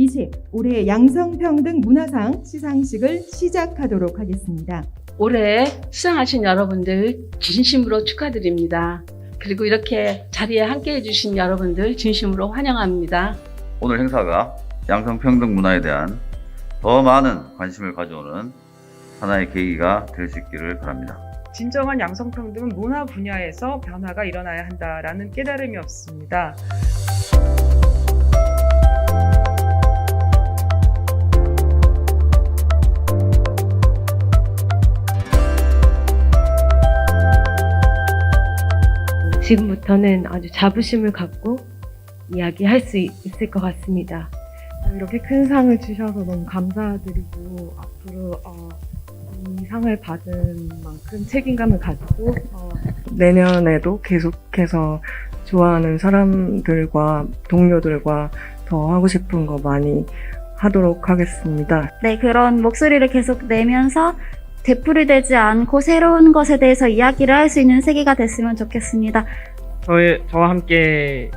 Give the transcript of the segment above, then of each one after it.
2020 올해 양성평등 문화상 시상식을 시작하도록 하겠습니다. 올해 수상하신 여러분들 진심으로 축하드립니다. 그리고 이렇게 자리에 함께 해주신 여러분들 진심으로 환영합니다. 오늘 행사가 양성평등 문화에 대한 더 많은 관심을 가져오는 하나의 계기가 될 수 있기를 바랍니다. 진정한 양성평등은 문화 분야에서 변화가 일어나야 한다라는 깨달음이 없습니다. 지금부터는 아주 자부심을 갖고 이야기할 수 있- 있을 것 같습니다. 이렇게 큰 상을 주셔서 너무 감사드리고 앞으로 어, 이 상을 받은 만큼 책임감을 가지고 어, 내년에도 계속해서 좋아하는 사람들과 동료들과 더 하고 싶은 거 많이 하도록 하겠습니다. 네, 그런 목소리를 계속 내면서 되풀이 되지 않고 새로운 것에 대해서 이야기를 할 수 있는 세계가 됐으면 좋겠습니다. 저희, 저와 함께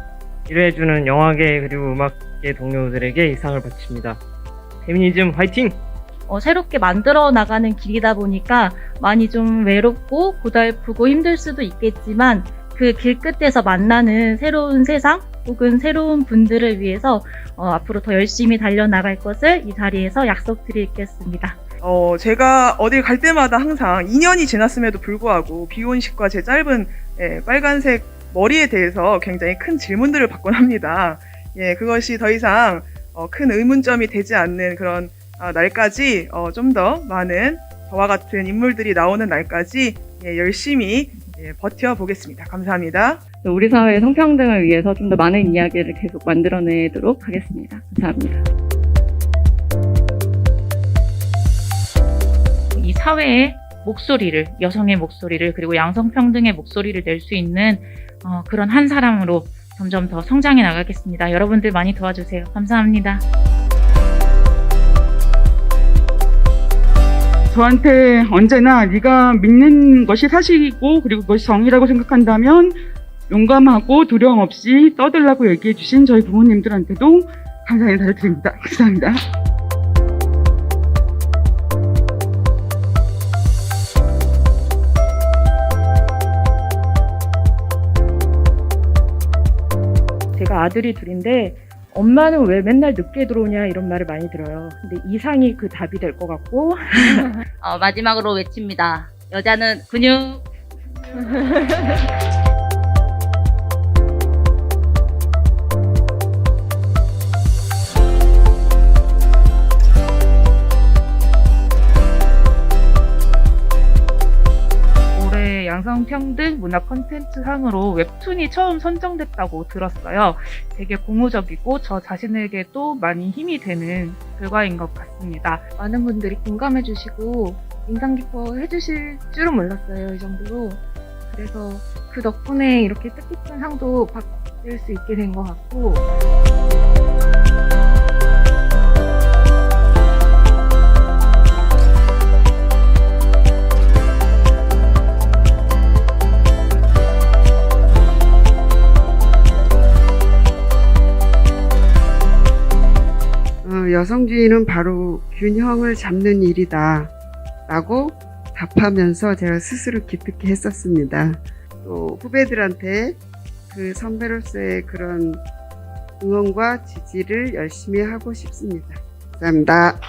일해주는 영화계 그리고 음악계 동료들에게 이 상을 바칩니다. 페미니즘 화이팅! 어, 새롭게 만들어 나가는 길이다 보니까 많이 좀 외롭고 고달프고 힘들 수도 있겠지만 그 길 끝에서 만나는 새로운 세상 혹은 새로운 분들을 위해서 어, 앞으로 더 열심히 달려나갈 것을 이 자리에서 약속드리겠습니다. 어, 제가 어딜 갈 때마다 항상 2년이 지났음에도 불구하고 비혼식과 제 짧은 예, 빨간색 머리에 대해서 굉장히 큰 질문들을 받곤 합니다. 예, 그것이 더 이상 어, 큰 의문점이 되지 않는 그런 아, 날까지 어, 좀 더 많은 저와 같은 인물들이 나오는 날까지 예, 열심히 예, 버텨보겠습니다. 감사합니다. 우리 사회의 성평등을 위해서 좀 더 많은 이야기를 계속 만들어내도록 하겠습니다. 감사합니다. 이 사회의 목소리를 여성의 목소리를 그리고 양성평등의 목소리를 낼 수 있는 어, 그런 한 사람으로 점점 더 성장해 나가겠습니다. 여러분들 많이 도와주세요. 감사합니다. 저한테 언제나 네가 믿는 것이 사실이고 그리고 그것이 정의라고 생각한다면 용감하고 두려움 없이 떠들라고 얘기해 주신 저희 부모님들한테도 감사 인사를 드립니다. 감사합니다. 제가 아들이 둘인데 엄마는 왜 맨날 늦게 들어오냐 이런 말을 많이 들어요. 근데 이 상이 그 답이 될 것 같고 어, 마지막으로 외칩니다. 여자는 근육. 양성평등 문화 콘텐츠 상으로 웹툰이 처음 선정됐다고 들었어요. 되게 고무적이고 저 자신에게도 많이 힘이 되는 결과인 것 같습니다. 많은 분들이 공감해 주시고 인상 깊어 해주실 줄은 몰랐어요 이 정도로 그래서 그 덕분에 이렇게 뜻깊은 상도 받을 수 있게 된 것 같고 여성주의는 바로 균형을 잡는 일이다. 라고 답하면서 제가 스스로 기특해 했었습니다. 또 후배들한테 그 선배로서의 그런 응원과 지지를 열심히 하고 싶습니다. 감사합니다.